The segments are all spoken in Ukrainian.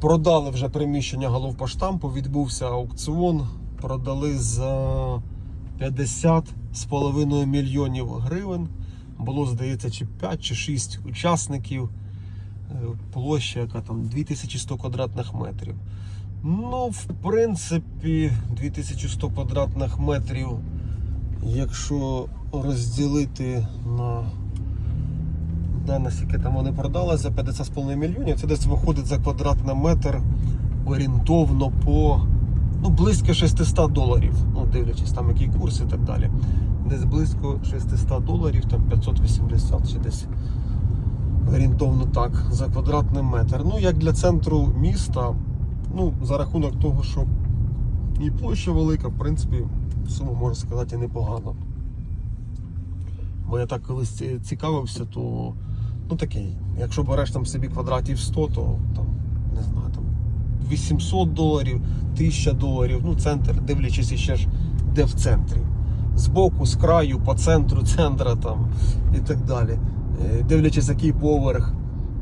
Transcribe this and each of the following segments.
Продали вже приміщення головпоштампу, відбувся аукціон. Продали за 50,5 мільйонів гривень. Було, здається, чи 5 чи 6 учасників. Е, Площа, яка там 2100 квадратних метрів. Ну, в принципі, 2100 квадратних метрів, якщо розділити на де наскільки там вони продали за 50,5 мільйонів, це десь виходить за квадратний метр орієнтовно по ну, близько 600 доларів. Ну, дивлячись там який курс і так далі. Десь близько 600 доларів, там 580 чи десь орієнтовно так за квадратний метр. Ну, як для центру міста, ну, за рахунок того, що і площа велика, в принципі, сума можна сказати непогана. Бо я так колись цікавився, то ну такий, якщо береш там собі квадратів 100, то там, не знаю, там 800 доларів, 1000 доларів, ну центр, дивлячись ще ж де в центрі. Збоку, з краю, по центру, центра там і так далі. Е, Дивлячись, який поверх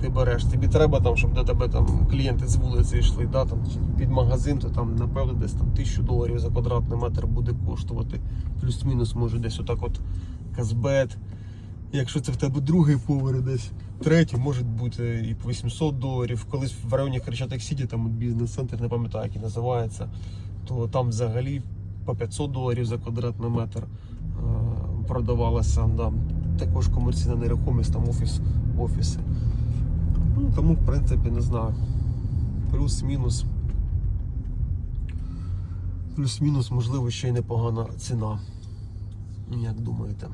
ти береш. Тобі треба там, щоб до тебе там клієнти з вулиці йшли, да, там, під магазин, то там напевно десь там 1000 доларів за квадратний метр буде коштувати. Плюс-мінус може десь отак от Казбет. Якщо це в тебе другий поверх десь, третій може бути і по 800 доларів. Колись в районі Хрещатик Сіті, там бізнес-центр, не пам'ятаю, як він називається, то там взагалі по 500 доларів за квадратний метр е, продавалася. Да. Також комерційна нерухомість, там офіс, офіси. Ну, тому, в принципі, не знаю. Плюс-мінус. Плюс-мінус, можливо, ще й непогана ціна. Як думаєте?